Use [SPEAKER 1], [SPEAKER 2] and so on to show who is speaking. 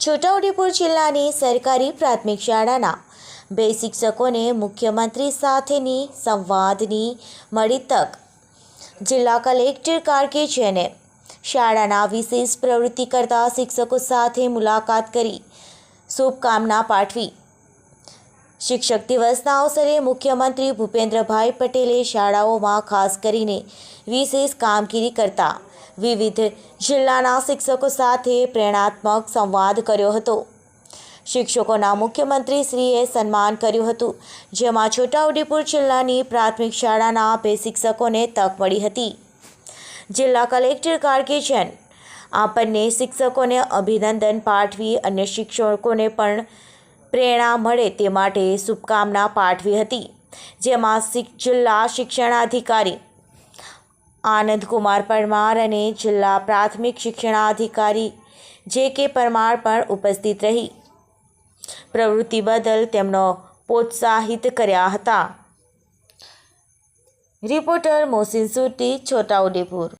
[SPEAKER 1] છોટાઉદેપુર જિલ્લાની સરકારી પ્રાથમિક શાળાના બે શિક્ષકોને મુખ્યમંત્રી સાથેની સંવાદની મળી તક. જિલ્લા કલેક્ટર કાર્કે જેને શાળાના વિશેષ પ્રવૃત્તિ કરતા શિક્ષકો સાથે મુલાકાત કરી શુભકામના પાઠવી શિક્ષક દિવસના અવસરે મુખ્યમંત્રી ભૂપેન્દ્રભાઈ પટેલે શાળાઓમાં ખાસ કરીને વિશેષ કામગીરી કરતા વિવિધ જિલ્લાના શિક્ષકો સાથે પ્રેરણાત્મક સંવાદ કર્યો હતો. શિક્ષકોના મુખ્યમંત્રી શ્રીએ સન્માન કર્યું હતું, જેમાં છોટાઉદેપુર જિલ્લાની પ્રાથમિક શાળાના બે શિક્ષકોને તક મળી હતી. જિલ્લા કલેક્ટર કાર્કેજન આપણને શિક્ષકોને અભિનંદન પાઠવી અન્ય શિક્ષકોને પણ પ્રેરણા મળે તે માટે શુભકામના પાઠવી હતી. જેમાં જિલ્લા શિક્ષણાધિકારી આનંદકુમાર પરમાર અને જિલ્લા પ્રાથમિક શિક્ષણાધિકારી જે કે પરમાર પણ ઉપસ્થિત રહી. પ્રવૃત્તિ બદલ તેમનો પ્રોત્સાહિત કર્યા હતા. રિપોર્ટર મોહસિન સુટી છોટાઉદેપુર